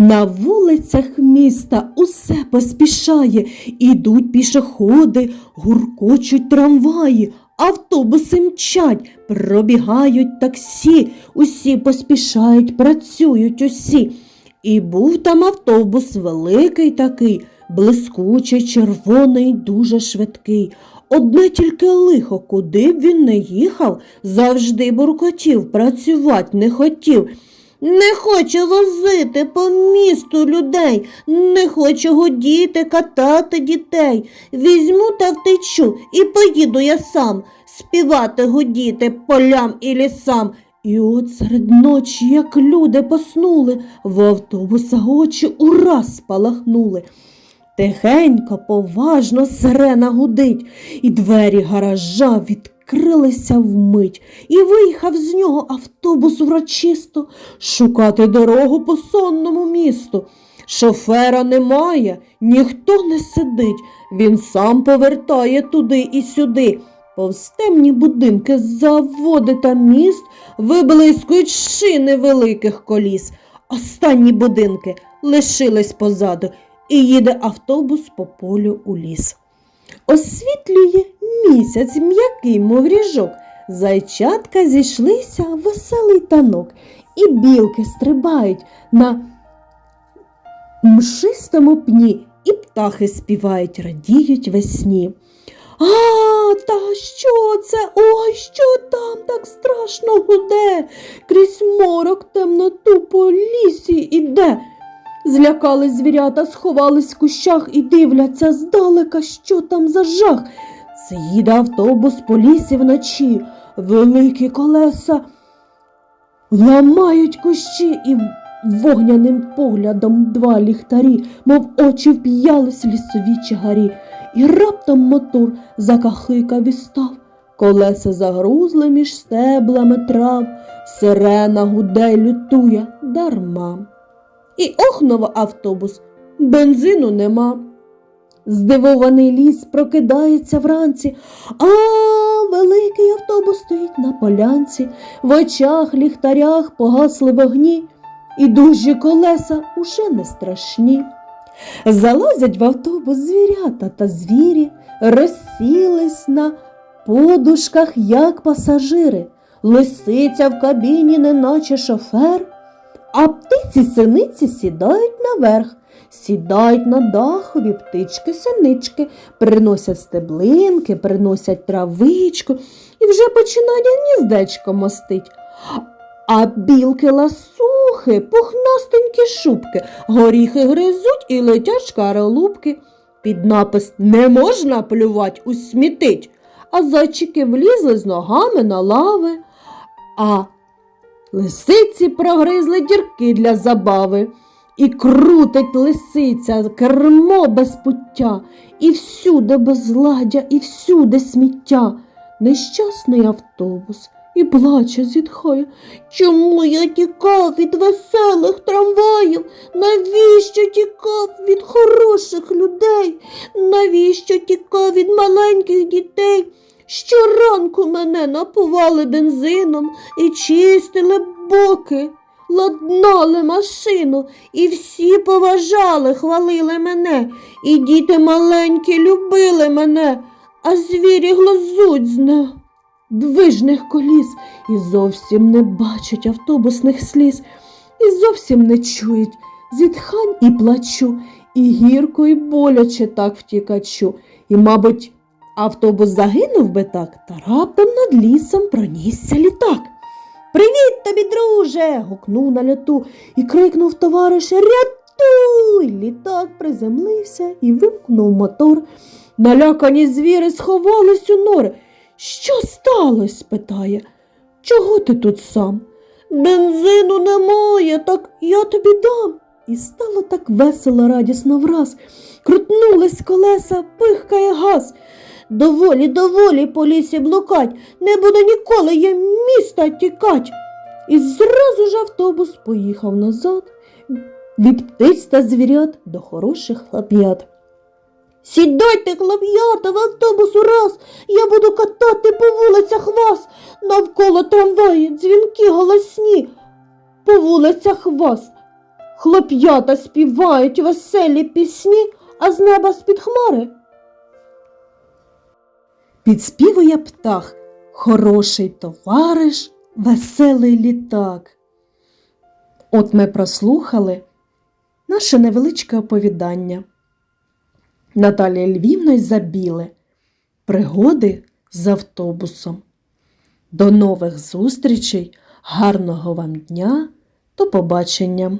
На вулицях міста усе поспішає, ідуть пішоходи, гуркочуть трамваї, автобуси мчать, пробігають таксі, усі поспішають, працюють усі. І був там автобус великий такий, блискучий, червоний, дуже швидкий. Одне тільки лихо, куди б він не їхав, завжди буркотів, працювати не хотів. Не хочу возити по місту людей, не хочу годіти, катати дітей. Візьму та втечу і поїду я сам, співати годіти полям і лісам. І от серед ночі, як люди поснули, в автобусах очі ураз спалахнули. Тихенько, поважно сирена гудить, і двері гаража відкрилися вмить, і виїхав з нього автобус урочисто шукати дорогу по сонному місту. Шофера немає, ніхто не сидить, він сам повертає туди і сюди. Повз темні будинки, заводи та міст виблискують шини великих коліс. Останні будинки лишились позаду, і їде автобус по полю у ліс. Освітлює місяць м'який, мов ріжок. Зайчатка зійшлися веселий танок, і білки стрибають на мшистому пні, і птахи співають, радіють весні. А, та що це? Ой, що там так страшно гуде? Крізь морок темноту по лісі іде. Злякались звірята, сховались в кущах і дивляться здалека, що там за жах. Це їде автобус по лісі вночі, великі колеса ламають кущі і вогняним поглядом два ліхтарі, мов очі вп'ялись лісові чагарі, і раптом мотор закахикав і став. Колеса загрузли між стеблами трав, сирена гуде лютує дарма. І охнув автобус, бензину нема. Здивований ліс прокидається вранці, а великий автобус стоїть на полянці, в очах, ліхтарях погасли вогні, і дужі колеса уже не страшні. Залазять в автобус звірята та звірі, розсілись на подушках, як пасажири, лисиця в кабіні, неначе шофер. А птиці синиці сідають наверх, сідають на дахові птички синички, приносять стеблинки, приносять травичку і вже починають гніздечко мостить. А білки ласухи, пухнастенькі шубки, горіхи гризуть і летять шкаролупки. Під напис Не можна плювать, усмітить, а зайчики влізли з ногами на лави. А Лисиці прогризли дірки для забави, і крутить лисиця кермо без пуття, і всюди безладдя, і всюди сміття. Нещасний автобус і плаче, зітхає. Чому я тікав від веселих трамваїв? Навіщо тікав від хороших людей? Навіщо тікав від маленьких дітей? Щоранку мене напували бензином і чистили боки, ладнали машину, і всі поважали, хвалили мене, і діти маленькі любили мене, а звірі глазуть з недвижних коліс і зовсім не бачать автобусних сліз, і зовсім не чують зітхань і плачу, і гірко, і боляче так втікачу, і, мабуть, Автобус загинув би так, та раптом над лісом пронісся літак. Привіт тобі, друже. гукнув на льоту і крикнув товариш Рятуй! Літак приземлився і вимкнув мотор. Налякані звіри сховались у нори. Що сталося? питає. Чого ти тут сам? Бензину немає, так я тобі дам. І стало так весело, радісно враз. Крутнулись колеса, пихкає газ. Доволі, доволі по лісі блукать, не буду ніколи я міста тікать. І зразу ж автобус поїхав назад від птиць та звірят до хороших хлоп'ят. Сідайте, хлоп'ята, в автобус ураз, я буду катати по вулицях вас, навколо трамваї, дзвінки голосні, по вулицях вас. Хлоп'ята співають веселі пісні, а з неба з-під хмари. Підспівує птах, хороший товариш, веселий літак. От ми прослухали наше невеличке оповідання. Наталія Львівна й забіли. Пригоди з автобусом. До нових зустрічей, гарного вам дня, до побачення!